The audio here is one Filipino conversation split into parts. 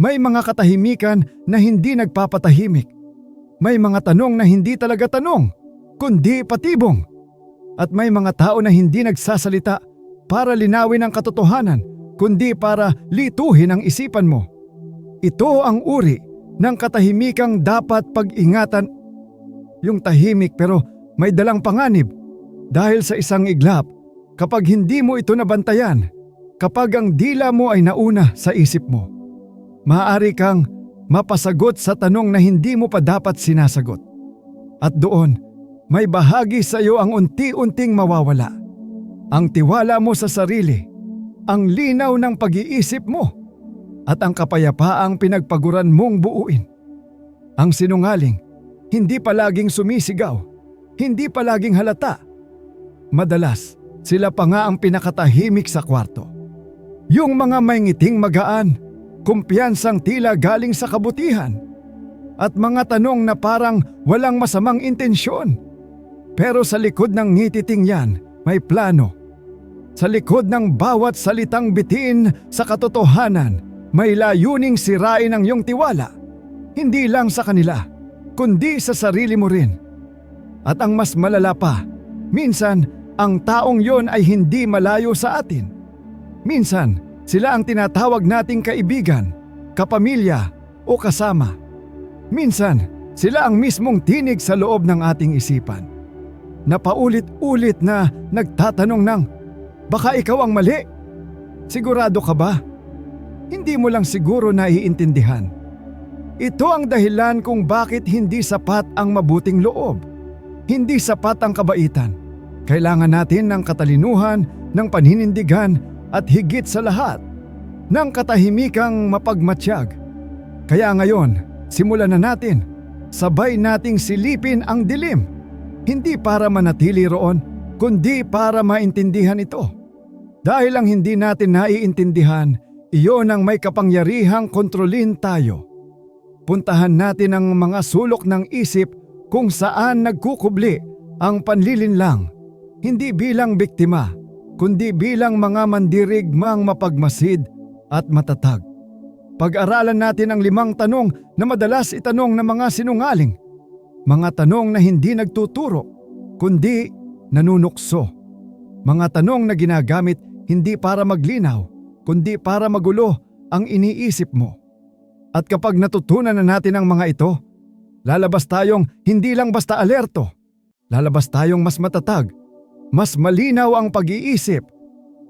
May mga katahimikan na hindi nagpapatahimik. May mga tanong na hindi talaga tanong, kundi patibong. At may mga tao na hindi nagsasalita para linawin ang katotohanan, kundi para lituhin ang isipan mo. Ito ang uri ng katahimikang dapat pag-ingatan. Yung tahimik pero may dalang panganib dahil sa isang iglap kapag hindi mo ito nabantayan, kapag ang dila mo ay nauna sa isip mo. Maaari kang mapasagot sa tanong na hindi mo pa dapat sinasagot. At doon, may bahagi sa iyo ang unti-unting mawawala. Ang tiwala mo sa sarili, ang linaw ng pag-iisip mo, at ang kapayapaang pinagpaguran mong buuin. Ang sinungaling, hindi palaging sumisigaw, hindi palaging halata. Madalas, sila pa nga ang pinakatahimik sa kwarto. Yung mga may ngiting magaan, kumpiyansang tila galing sa kabutihan, at mga tanong na parang walang masamang intensyon. Pero sa likod ng ngititing yan, may plano. Sa likod ng bawat salitang bitin sa katotohanan, may layuning sirain ang iyong tiwala. Hindi lang sa kanila, kundi sa sarili mo rin. At ang mas malala pa, minsan ang taong yon ay hindi malayo sa atin. Minsan, sila ang tinatawag nating kaibigan, kapamilya o kasama. Minsan, sila ang mismong tinig sa loob ng ating isipan. Napaulit-ulit na nagtatanong ng, baka ikaw ang mali? Sigurado ka ba? Hindi mo lang siguro naiintindihan. Ito ang dahilan kung bakit hindi sapat ang mabuting loob. Hindi sapat ang kabaitan. Kailangan natin ng katalinuhan, ng paninindigan at higit sa lahat, ng katahimikang mapagmatsyag. Kaya ngayon, simulan na natin. Sabay nating silipin ang dilim. Hindi para manatili roon, kundi para maintindihan ito. Dahil ang hindi natin naiintindihan, iyon ang may kapangyarihang kontrolin tayo. Puntahan natin ang mga sulok ng isip kung saan nagkukubli ang panlilinlang, hindi bilang biktima, kundi bilang mga mandirigmang mapagmasid at matatag. Pag-aralan natin ang limang tanong na madalas itanong ng mga sinungaling. Mga tanong na hindi nagtuturo, kundi nanunukso. Mga tanong na ginagamit hindi para maglinaw, kundi para magulo ang iniisip mo. At kapag natutunan na natin ang mga ito, lalabas tayong hindi lang basta alerto, lalabas tayong mas matatag, mas malinaw ang pag-iisip,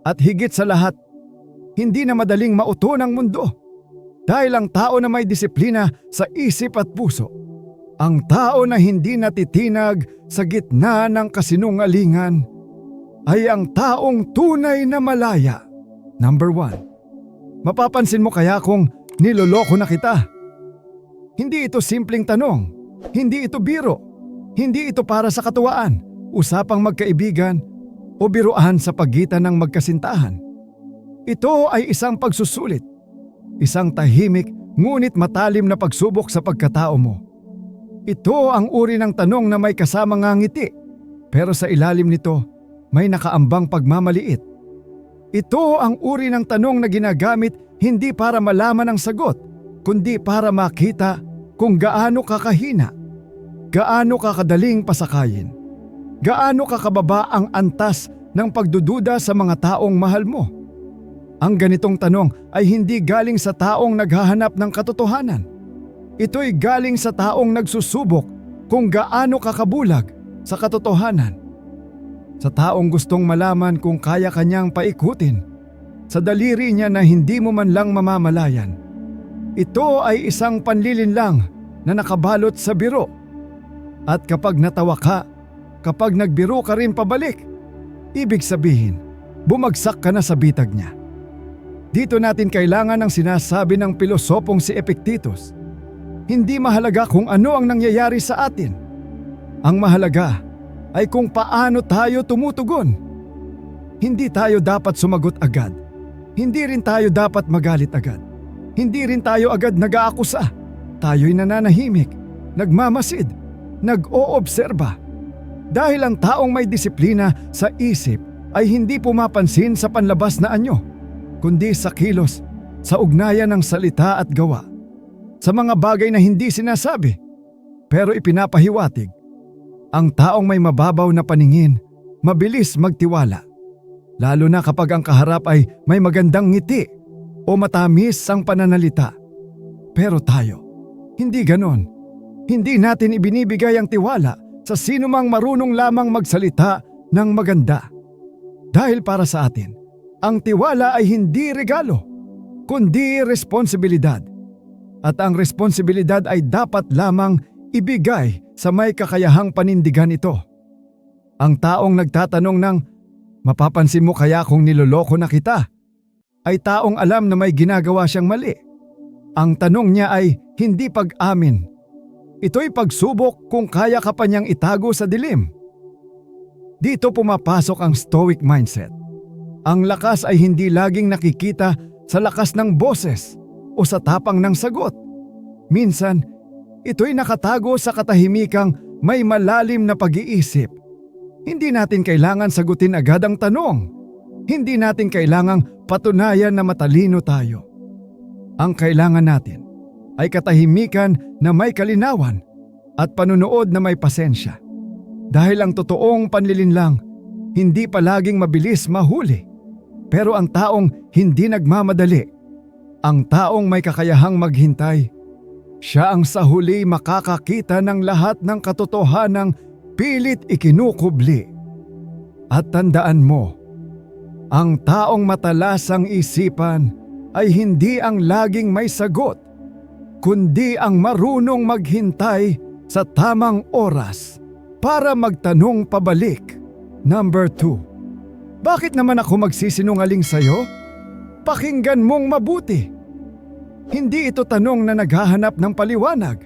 at higit sa lahat, hindi na madaling mauto ng mundo. Dahil ang tao na may disiplina sa isip at puso, ang tao na hindi natitinag sa gitna ng kasinungalingan, ay ang taong tunay na malaya. Number one, mapapansin mo kaya kung niloloko na kita? Hindi ito simpleng tanong, hindi ito biro, hindi ito para sa katuwaan, usapang magkaibigan o biruan sa pagitan ng magkasintahan. Ito ay isang pagsusulit, isang tahimik ngunit matalim na pagsubok sa pagkatao mo. Ito ang uri ng tanong na may kasamang ngiti, pero sa ilalim nito may nakaambang pagmamaliit. Ito ang uri ng tanong na ginagamit hindi para malaman ang sagot, kundi para makita kung gaano kakahina, gaano kakadaling pasakayin, gaano kakababa ang antas ng pagdududa sa mga taong mahal mo. Ang ganitong tanong ay hindi galing sa taong naghahanap ng katotohanan. Ito'y galing sa taong nagsusubok kung gaano kakabulag sa katotohanan. Sa taong gustong malaman kung kaya kanyang paikutin sa daliri niya na hindi mo man lang mamamalayan. Ito ay isang panlilinlang na nakabalot sa biro. At kapag natawa ka, kapag nagbiro ka rin pabalik, ibig sabihin, bumagsak ka na sa bitag niya. Dito natin kailangan ang sinasabi ng pilosopong si Epictetus. Hindi mahalaga kung ano ang nangyayari sa atin. Ang mahalaga ay kung paano tayo tumutugon. Hindi tayo dapat sumagot agad. Hindi rin tayo dapat magalit agad. Hindi rin tayo agad nag-aakusa. Tayo'y nananahimik, nagmamasid, nag-oobserba. Dahil ang taong may disiplina sa isip ay hindi pumapansin sa panlabas na anyo, kundi sa kilos sa ugnayan ng salita at gawa, sa mga bagay na hindi sinasabi pero ipinapahiwatig. Ang taong may mababaw na paningin, mabilis magtiwala. Lalo na kapag ang kaharap ay may magandang ngiti o matamis ang pananalita. Pero tayo, hindi ganon. Hindi natin ibinibigay ang tiwala sa sino mang marunong lamang magsalita ng maganda. Dahil para sa atin, ang tiwala ay hindi regalo, kundi responsibilidad. At ang responsibilidad ay dapat lamang ibigay sa may kakayahang panindigan ito. Ang taong nagtatanong ng, mapapansin mo kaya kung niloloko na kita? Ay taong alam na may ginagawa siyang mali. Ang tanong niya ay hindi pag-amin. Ito'y pagsubok kung kaya ka pa niyang itago sa dilim. Dito pumapasok ang stoic mindset. Ang lakas ay hindi laging nakikita sa lakas ng boses o sa tapang ng sagot. Minsan, ito'y nakatago sa katahimikang may malalim na pag-iisip. Hindi natin kailangan sagutin agad ang tanong. Hindi natin kailangang patunayan na matalino tayo. Ang kailangan natin ay katahimikan na may kalinawan at panunood na may pasensya. Dahil ang totoong panlilinlang hindi palaging mabilis mahuli. Pero ang taong hindi nagmamadali, ang taong may kakayahang maghintay, siya ang sa huli makakakita ng lahat ng katotohanang pilit ikinukubli. At tandaan mo, ang taong matalas ang isipan ay hindi ang laging may sagot, kundi ang marunong maghintay sa tamang oras para magtanong pabalik. Number 2. Bakit naman ako magsisinungaling sa'yo? Pakinggan mong mabuti. Hindi ito tanong na naghahanap ng paliwanag.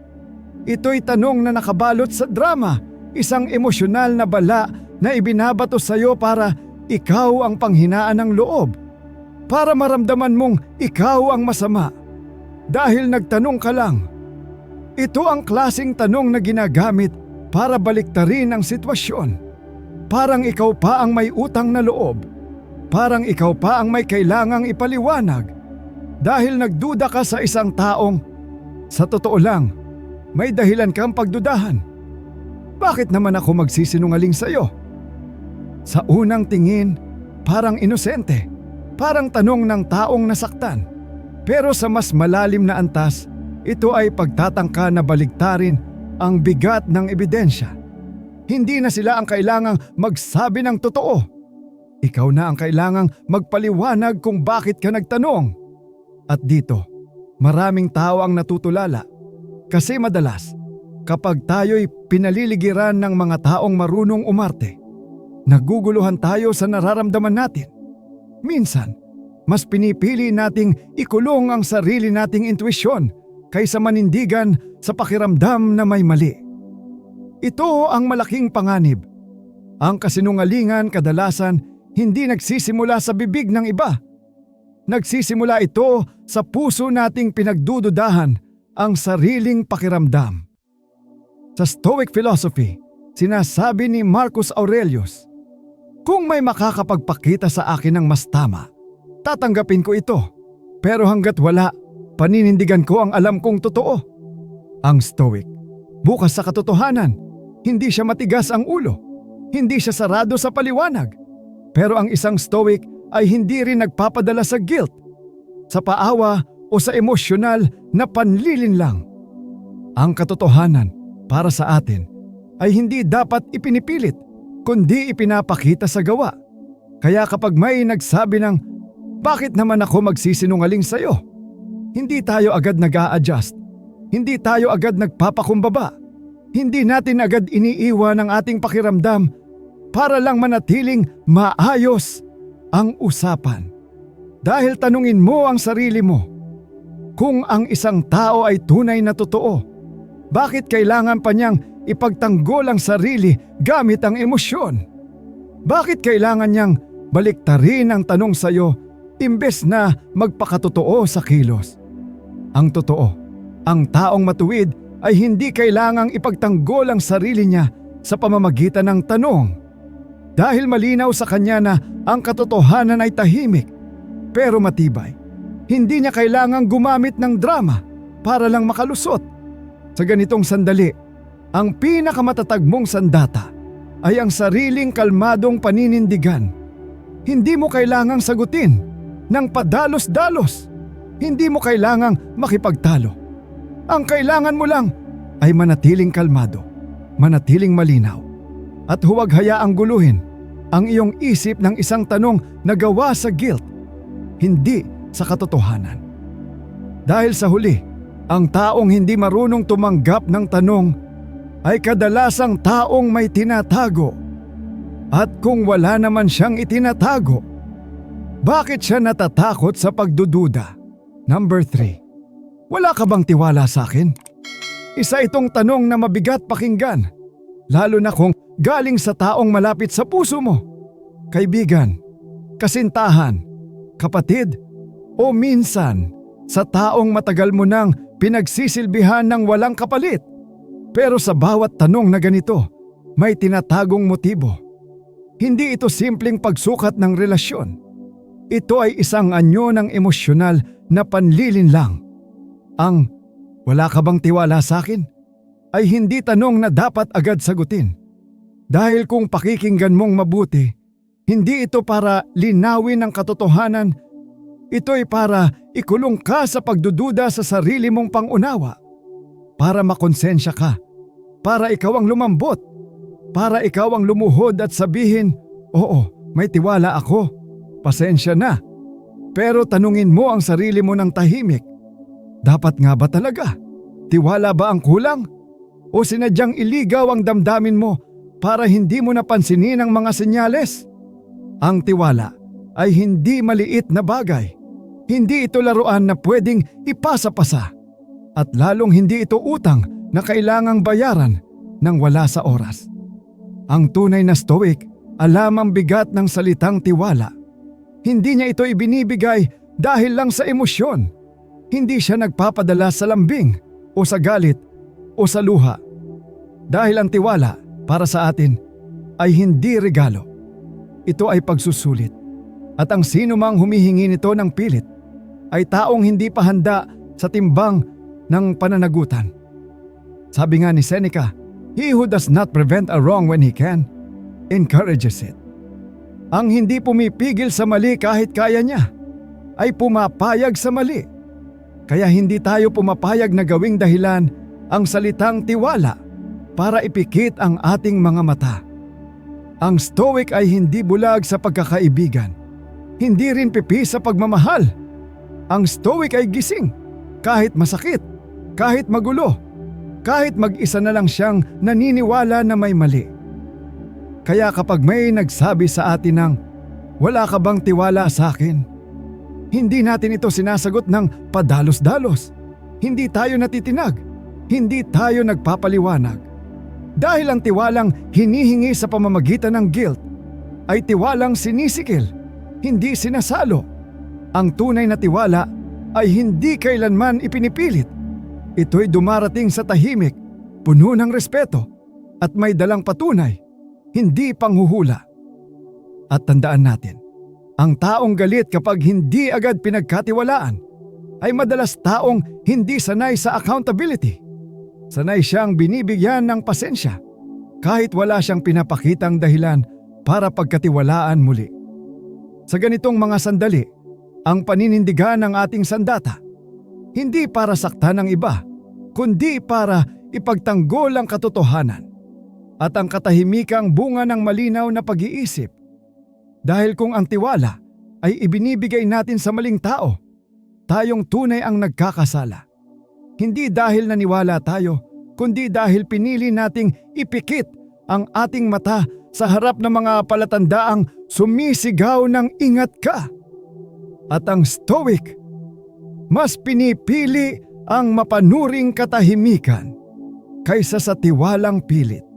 Ito'y tanong na nakabalot sa drama, isang emosyonal na bala na ibinabato sa iyo para ikaw ang panghinaan ng loob. Para maramdaman mong ikaw ang masama. Dahil nagtanong ka lang. Ito ang klasing tanong na ginagamit para baliktarin ang sitwasyon. Parang ikaw pa ang may utang na loob. Parang ikaw pa ang may kailangang ipaliwanag. Dahil nagduda ka sa isang taong, sa totoo lang, may dahilan kang pagdudahan. Bakit naman ako magsisinungaling sa iyo? Sa unang tingin, parang inosente. Parang tanong ng taong nasaktan. Pero sa mas malalim na antas, ito ay pagtatangka na baligtarin ang bigat ng ebidensya. Hindi na sila ang kailangang magsabi ng totoo. Ikaw na ang kailangang magpaliwanag kung bakit ka nagtanong. At dito, maraming tao ang natutulala. Kasi madalas, kapag tayo'y pinaliligiran ng mga taong marunong umarte, naguguluhan tayo sa nararamdaman natin. Minsan, mas pinipili nating ikulong ang sarili nating intuisyon kaysa manindigan sa pakiramdam na may mali. Ito ang malaking panganib. Ang kasinungalingan kadalasan hindi nagsisimula sa bibig ng iba. Nagsisimula ito sa puso nating pinagdududahan ang sariling pakiramdam. Sa Stoic philosophy, sinasabi ni Marcus Aurelius, Kung may makakapagpakita sa akin ng mas tama, tatanggapin ko ito. Pero hanggat wala, paninindigan ko ang alam kong totoo. Ang Stoic, bukas sa katotohanan, hindi siya matigas ang ulo. Hindi siya sarado sa paliwanag. Pero ang isang stoic ay hindi rin nagpapadala sa guilt, sa paawa o sa emosyonal na panlilinlang. Ang katotohanan para sa atin ay hindi dapat ipinipilit, kundi ipinapakita sa gawa. Kaya kapag may nagsabi ng, bakit naman ako magsisinungaling sa'yo? Hindi tayo agad nag adjust Hindi tayo agad nagpapakumbaba hindi natin agad iniiwan ang ating pakiramdam para lang manatiling maayos ang usapan. Dahil tanungin mo ang sarili mo, kung ang isang tao ay tunay na totoo, bakit kailangan pa niyang ipagtanggol ang sarili gamit ang emosyon? Bakit kailangan niyang baliktarin ang tanong sa iyo imbes na magpakatotoo sa kilos? Ang totoo, ang taong matuwid ay hindi kailangang ipagtanggol ang sarili niya sa pamamagitan ng tanong. Dahil malinaw sa kanya na ang katotohanan ay tahimik pero matibay. Hindi niya kailangang gumamit ng drama para lang makalusot. Sa ganitong sandali, ang pinakamatatag mong sandata ay ang sariling kalmadong paninindigan. Hindi mo kailangang sagutin ng padalos-dalos. Hindi mo kailangang makipagtalo. Ang kailangan mo lang ay manatiling kalmado, manatiling malinaw, at huwag hayaang guluhin ang iyong isip ng isang tanong na gawa sa guilt, hindi sa katotohanan. Dahil sa huli, ang taong hindi marunong tumanggap ng tanong ay kadalasang taong may tinatago. At kung wala naman siyang itinatago, bakit siya natatakot sa pagdududa? Number 3. Wala ka bang tiwala sa akin? Isa itong tanong na mabigat pakinggan, lalo na kung galing sa taong malapit sa puso mo. Kaibigan, kasintahan, kapatid, o minsan sa taong matagal mo nang pinagsisilbihan ng walang kapalit. Pero sa bawat tanong na ganito, may tinatagong motibo. Hindi ito simpleng pagsukat ng relasyon. Ito ay isang anyo ng emosyonal na panlilin lang. Ang wala ka bang tiwala sa akin? Ay hindi tanong na dapat agad sagutin. Dahil kung pakikinggan mong mabuti, hindi ito para linawin ang katotohanan. Ito ay para ikulong ka sa pagdududa sa sarili mong pangunawa. Para makonsensya ka. Para ikaw ang lumambot. Para ikaw ang lumuhod at sabihin, Oo, may tiwala ako. Pasensya na. Pero tanungin mo ang sarili mo ng tahimik. Dapat nga ba talaga? Tiwala ba ang kulang? O sinadyang iligaw ang damdamin mo para hindi mo napansinin ang mga senyales? Ang tiwala ay hindi maliit na bagay. Hindi ito laruan na pwedeng ipasa-pasa. At lalong hindi ito utang na kailangang bayaran ng wala sa oras. Ang tunay na stoic alam ang bigat ng salitang tiwala. Hindi niya ito ibinibigay dahil lang sa emosyon. Hindi siya nagpapadala sa lambing o sa galit o sa luha. Dahil ang tiwala para sa atin ay hindi regalo. Ito ay pagsusulit. At ang sino mang humihingi nito ng pilit ay taong hindi pa handa sa timbang ng pananagutan. Sabi nga ni Seneca, He who does not prevent a wrong when he can, encourages it. Ang hindi pumipigil sa mali kahit kaya niya, ay pumapayag sa mali. Kaya hindi tayo pumapayag na gawing dahilan ang salitang tiwala para ipikit ang ating mga mata. Ang stoic ay hindi bulag sa pagkakaibigan, hindi rin pipi sa pagmamahal. Ang stoic ay gising, kahit masakit, kahit magulo, kahit mag-isa na lang siyang naniniwala na may mali. Kaya kapag may nagsabi sa atin ng, wala ka bang tiwala sa akin? Hindi natin ito sinasagot ng padalos-dalos. Hindi tayo natitinag. Hindi tayo nagpapaliwanag. Dahil ang tiwalang hinihingi sa pamamagitan ng guilt ay tiwalang sinisikil, hindi sinasalo. Ang tunay na tiwala ay hindi kailanman ipinipilit. Ito'y dumarating sa tahimik, puno ng respeto, at may dalang patunay hindi panghuhula. At tandaan natin, ang taong galit kapag hindi agad pinagkatiwalaan ay madalas taong hindi sanay sa accountability. Sanay siyang binibigyan ng pasensya kahit wala siyang pinapakitang dahilan para pagkatiwalaan muli. Sa ganitong mga sandali, ang paninindigan ng ating sandata, hindi para saktan ng iba, kundi para ipagtanggol ang katotohanan at ang katahimikang bunga ng malinaw na pag-iisip. Dahil kung ang tiwala ay ibinibigay natin sa maling tao, tayong tunay ang nagkakasala. Hindi dahil naniwala tayo, kundi dahil pinili nating ipikit ang ating mata sa harap ng mga palatandaang sumisigaw ng ingat ka. At ang stoic, mas pinipili ang mapanuring katahimikan kaysa sa tiwalang pilit.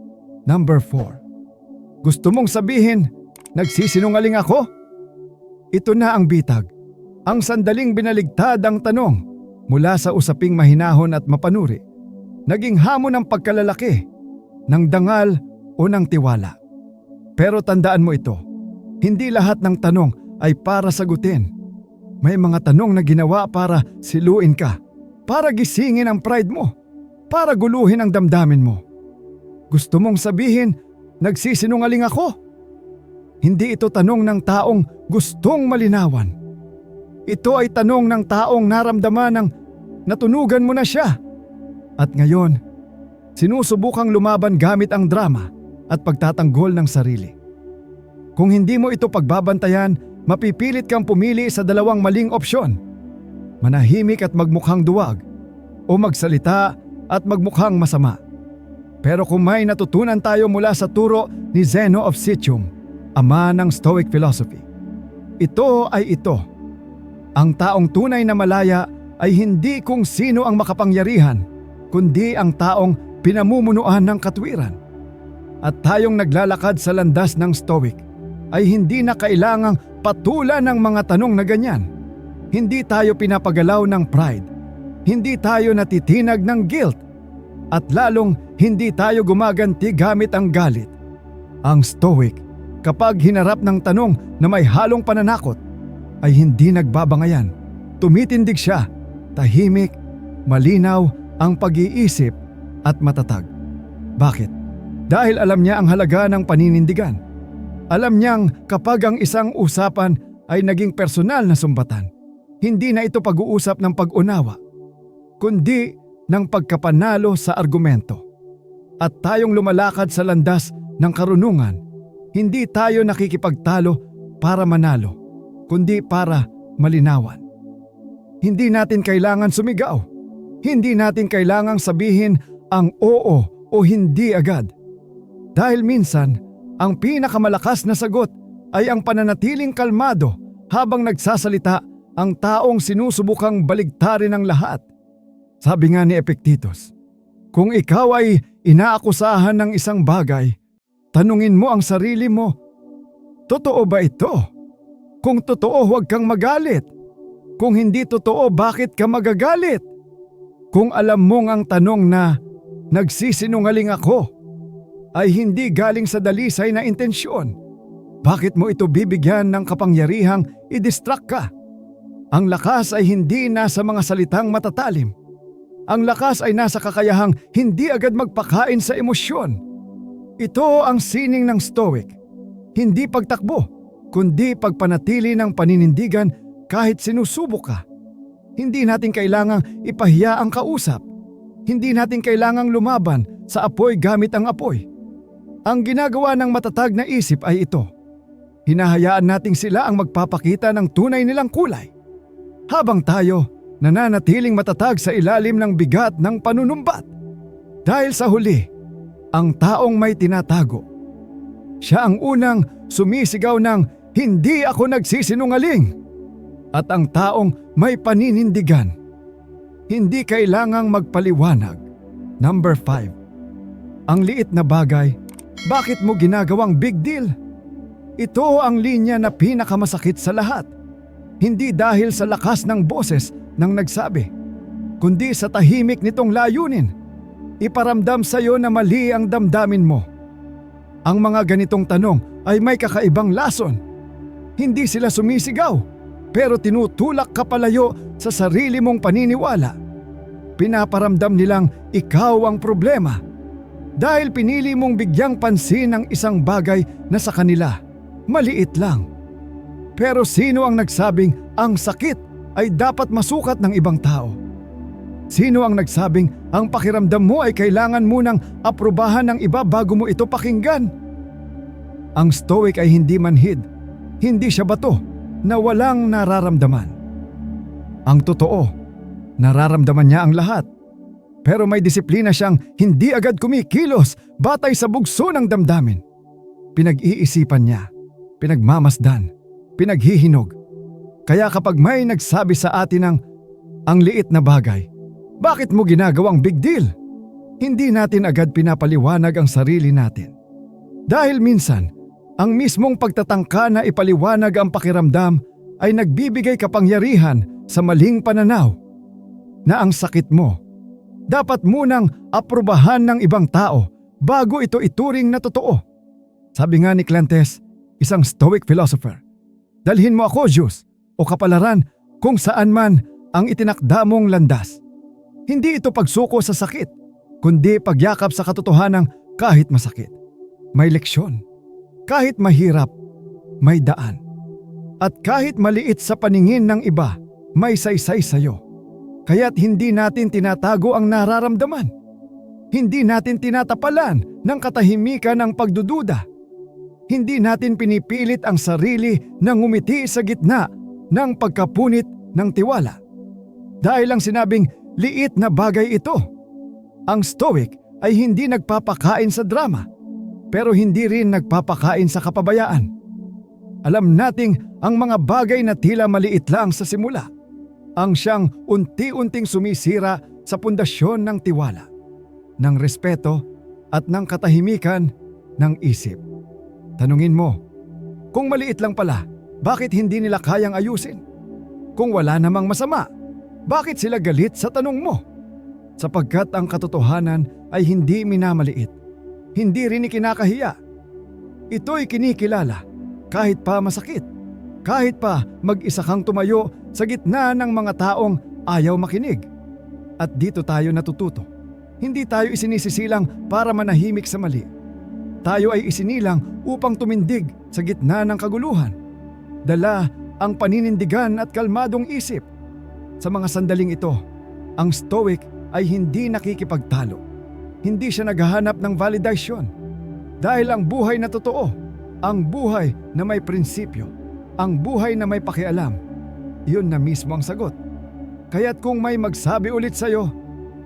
Number 4. Gusto mong sabihin, nagsisinungaling ako? Ito na ang bitag. Ang sandaling binaligtad ang tanong mula sa usaping mahinahon at mapanuri. Naging hamon ng pagkalalaki, ng dangal o ng tiwala. Pero tandaan mo ito, hindi lahat ng tanong ay para sagutin. May mga tanong na ginawa para siluin ka, para gisingin ang pride mo, para guluhin ang damdamin mo. Gusto mong sabihin, nagsisinungaling ako? Hindi ito tanong ng taong gustong malinawan. Ito ay tanong ng taong naramdaman ng natunugan mo na siya. At ngayon, sinusubukang lumaban gamit ang drama at pagtatanggol ng sarili. Kung hindi mo ito pagbabantayan, mapipilit kang pumili sa dalawang maling opsyon. Manahimik at magmukhang duwag o magsalita at magmukhang masama. Pero kung may natutunan tayo mula sa turo ni Zeno of Citium, ama ng Stoic philosophy, ito ay ito. Ang taong tunay na malaya ay hindi kung sino ang makapangyarihan, kundi ang taong pinamumunuan ng katwiran. At tayong naglalakad sa landas ng Stoic ay hindi na kailangang patulan ng mga tanong na ganyan. Hindi tayo pinapagalaw ng pride. Hindi tayo natitinag ng guilt. At lalong hindi tayo gumaganti gamit ang galit. Ang Stoic, kapag hinarap ng tanong na may halong pananakot, ay hindi nagbabangayan. Tumitindig siya, tahimik, malinaw ang pag-iisip at matatag. Bakit? Dahil alam niya ang halaga ng paninindigan. Alam niyang kapag ang isang usapan ay naging personal na sumbatan, hindi na ito pag-uusap ng pag-unawa, kundi ng pagkapanalo sa argumento. At tayong lumalakad sa landas ng karunungan, hindi tayo nakikipagtalo para manalo, kundi para malinawan. Hindi natin kailangan sumigaw. Hindi natin kailangang sabihin ang oo o hindi agad. Dahil minsan, ang pinakamalakas na sagot ay ang pananatiling kalmado habang nagsasalita ang taong sinusubukang baligtarin ang lahat. Sabi nga ni Epictetus, kung ikaw ay inaakusahan ng isang bagay, tanungin mo ang sarili mo, totoo ba ito? Kung totoo, huwag kang magalit. Kung hindi totoo, bakit ka magagalit? Kung alam mong ang tanong na, nagsisinungaling ako, ay hindi galing sa dalisay na intensyon, bakit mo ito bibigyan ng kapangyarihang i-distract ka? Ang lakas ay hindi nasa mga salitang matatalim. Ang lakas ay nasa kakayahang hindi agad magpakain sa emosyon. Ito ang sining ng Stoic. Hindi pagtakbo, kundi pagpanatili ng paninindigan kahit sinusubok ka. Hindi natin kailangang ipahiya ang kausap. Hindi natin kailangang lumaban sa apoy gamit ang apoy. Ang ginagawa ng matatag na isip ay ito. Hinahayaan nating sila ang magpapakita ng tunay nilang kulay. Habang tayo, nananatiling matatag sa ilalim ng bigat ng panunumbat. Dahil sa huli, ang taong may tinatago. Siya ang unang sumisigaw ng hindi ako nagsisinungaling. At ang taong may paninindigan. Hindi kailangang magpaliwanag. Number 5. Ang liit na bagay, bakit mo ginagawang big deal? Ito ang linya na pinakamasakit sa lahat. Hindi dahil sa lakas ng boses ng nagsabi, kundi sa tahimik nitong layunin. Iparamdam sa iyo na mali ang damdamin mo. Ang mga ganitong tanong ay may kakaibang lason. Hindi sila sumisigaw, pero tinutulak ka palayo sa sarili mong paniniwala. Pinaparamdam nilang ikaw ang problema. Dahil pinili mong bigyang pansin ang isang bagay na sa kanila, maliit lang. Pero sino ang nagsabing ang sakit ay dapat masukat ng ibang tao? Sino ang nagsabing ang pakiramdam mo ay kailangan munang aprubahan ng iba bago mo ito pakinggan? Ang stoic ay hindi manhid, hindi siya bato na walang nararamdaman. Ang totoo, nararamdaman niya ang lahat. Pero may disiplina siyang hindi agad kumikilos batay sa bugso ng damdamin. Pinag-iisipan niya, pinagmamasdan, pinaghihinog. Kaya kapag may nagsabi sa atin ng ang liit na bagay, bakit mo ginagawang big deal? Hindi natin agad pinapaliwanag ang sarili natin. Dahil minsan, ang mismong pagtatangka na ipaliwanag ang pakiramdam ay nagbibigay kapangyarihan sa maling pananaw na ang sakit mo dapat munang aprubahan ng ibang tao bago ito ituring na totoo. Sabi nga ni Clentes, isang stoic philosopher, dalhin mo ako, Zeus, o kapalaran kung saan man ang itinakda mong landas. Hindi ito pagsuko sa sakit, kundi pagyakap sa katotohanang kahit masakit. May leksyon. Kahit mahirap, may daan. At kahit maliit sa paningin ng iba, may saysay sa'yo. Kaya't hindi natin tinatago ang nararamdaman. Hindi natin tinatapalan ng katahimikan ng pagdududa. Hindi natin pinipilit ang sarili na ngumiti sa gitna ng pagkapunit ng tiwala. Dahil ang sinabing liit na bagay ito. Ang stoic ay hindi nagpapakain sa drama, pero hindi rin nagpapakain sa kapabayaan. Alam nating ang mga bagay na tila maliit lang sa simula, ang siyang unti-unting sumisira sa pundasyon ng tiwala, ng respeto at ng katahimikan ng isip. Tanungin mo, kung maliit lang pala, bakit hindi nila kayang ayusin? Kung wala namang masama, bakit sila galit sa tanong mo? Sapagkat ang katotohanan ay hindi minamaliit, hindi rin ikinakahiya. Ito'y kinikilala kahit pa masakit, kahit pa mag-isa kang tumayo sa gitna ng mga taong ayaw makinig. At dito tayo natututo. Hindi tayo isinisisilang para manahimik sa mali. Tayo ay isinilang upang tumindig sa gitna ng kaguluhan. Dala ang paninindigan at kalmadong isip. Sa mga sandaling ito, ang stoic ay hindi nakikipagtalo. Hindi siya naghahanap ng validation. Dahil ang buhay na totoo, ang buhay na may prinsipyo, ang buhay na may pakialam, yun na mismo ang sagot. Kaya't kung may magsabi ulit sa'yo,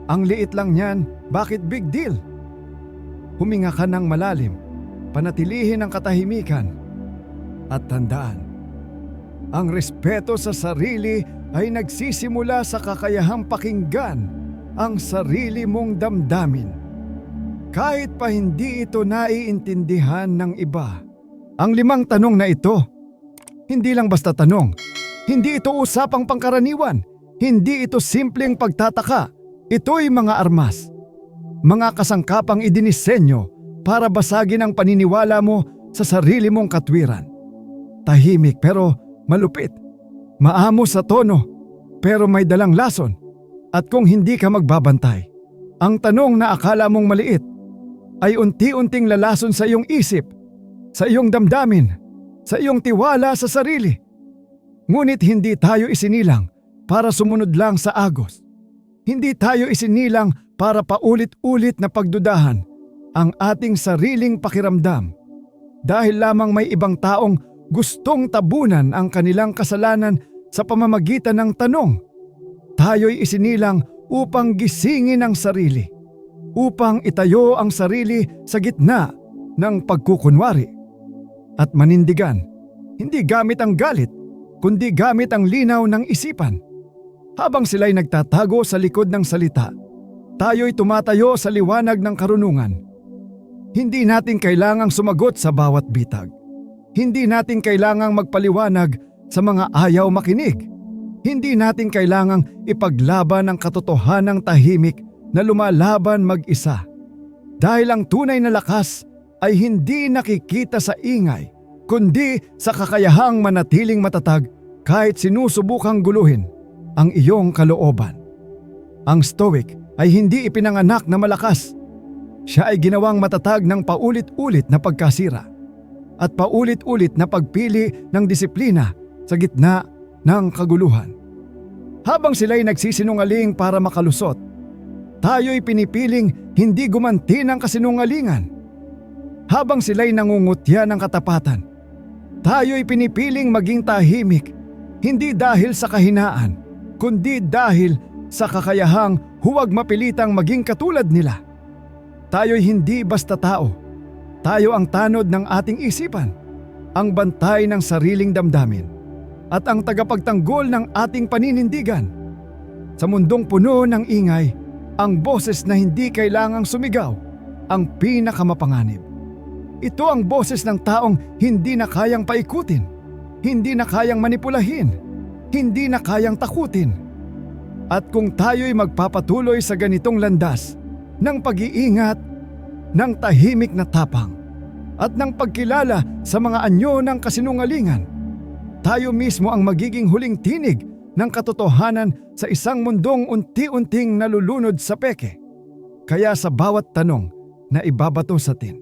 ang liit lang niyan, bakit big deal? Huminga ka ng malalim, panatilihin ang katahimikan, at tandaan, ang respeto sa sarili ay nagsisimula sa kakayahang pakinggan ang sarili mong damdamin. Kahit pa hindi ito naiintindihan ng iba. Ang limang tanong na ito, hindi lang basta tanong, hindi ito usapang pangkaraniwan, hindi ito simpleng pagtataka, ito'y mga armas. Mga kasangkapang idinisenyo para basagin ang paniniwala mo sa sarili mong katwiran. Tahimik pero malupit. Maamo sa tono pero may dalang lason. At kung hindi ka magbabantay, ang tanong na akala mong maliit ay unti-unting lalason sa iyong isip, sa iyong damdamin, sa iyong tiwala sa sarili. Ngunit hindi tayo isinilang para sumunod lang sa agos. Hindi tayo isinilang para paulit-ulit na pagdudahan ang ating sariling pakiramdam dahil lamang may ibang taong gustong tabunan ang kanilang kasalanan sa pamamagitan ng tanong. Tayo'y isinilang upang gisingin ang sarili, upang itayo ang sarili sa gitna ng pagkukunwari at manindigan, hindi gamit ang galit, kundi gamit ang linaw ng isipan. Habang sila'y nagtatago sa likod ng salita, tayo'y tumatayo sa liwanag ng karunungan. Hindi natin kailangang sumagot sa bawat bitag. Hindi natin kailangang magpaliwanag sa mga ayaw makinig. Hindi natin kailangang ipaglaban ang katotohanang tahimik na lumalaban mag-isa. Dahil ang tunay na lakas ay hindi nakikita sa ingay, kundi sa kakayahang manatiling matatag kahit sinusubukang guluhin ang iyong kalooban. Ang stoic ay hindi ipinanganak na malakas. Siya ay ginawang matatag ng paulit-ulit na pagkasira at paulit-ulit na pagpili ng disiplina sa gitna ng kaguluhan. Habang sila'y nagsisinungaling para makalusot, tayo'y pinipiling hindi gumanti ng kasinungalingan. Habang sila'y nangungutya ng katapatan, tayo'y pinipiling maging tahimik hindi dahil sa kahinaan, kundi dahil sa kakayahang huwag mapilitang maging katulad nila. Tayo'y hindi basta tao. Tayo ang tanod ng ating isipan, ang bantay ng sariling damdamin, at ang tagapagtanggol ng ating paninindigan. Sa mundong puno ng ingay, ang boses na hindi kailangang sumigaw, ang pinakamapanganib. Ito ang boses ng taong hindi na kayang paikutin, hindi na kayang manipulahin, hindi na kayang takutin. At kung tayo'y magpapatuloy sa ganitong landas ng pag-iingat, ng tahimik na tapang, at ng pagkilala sa mga anyo ng kasinungalingan, tayo mismo ang magiging huling tinig ng katotohanan sa isang mundong unti-unting nalulunod sa peke. Kaya sa bawat tanong na ibabato sa atin,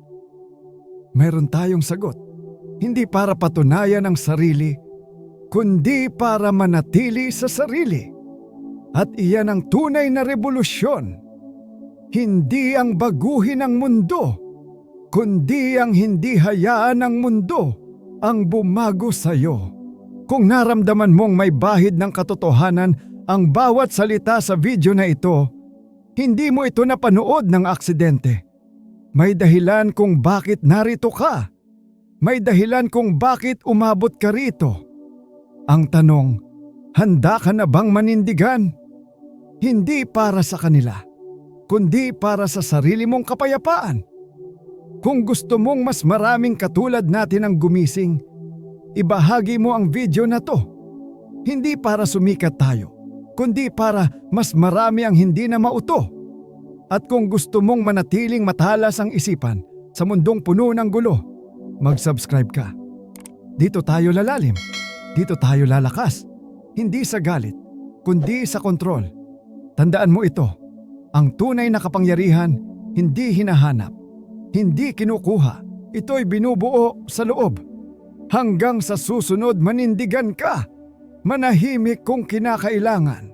mayroon tayong sagot. Hindi para patunayan ang sarili, kundi para manatili sa sarili. At iyan ang tunay na revolusyon. Hindi ang baguhin ang mundo, kundi ang hindi hayaan ng mundo ang bumago sa iyo. Kung naramdaman mong may bahid ng katotohanan ang bawat salita sa video na ito, hindi mo ito napanood ng aksidente. May dahilan kung bakit narito ka. May dahilan kung bakit umabot ka rito. Ang tanong, handa ka na bang manindigan? Hindi para sa kanila, kundi para sa sarili mong kapayapaan. Kung gusto mong mas maraming katulad natin ang gumising, ibahagi mo ang video na to. Hindi para sumikat tayo, kundi para mas marami ang hindi na mauto. At kung gusto mong manatiling matalas ang isipan sa mundong puno ng gulo, mag-subscribe ka. Dito tayo lalalim. Dito tayo lalakas. Hindi sa galit, kundi sa kontrol. Tandaan mo ito. Ang tunay na kapangyarihan, hindi hinahanap. Hindi kinukuha. Ito'y binubuo sa loob. Hanggang sa susunod manindigan ka. Manahimik kung kinakailangan.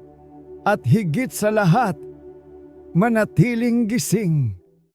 At higit sa lahat, manatiling gising.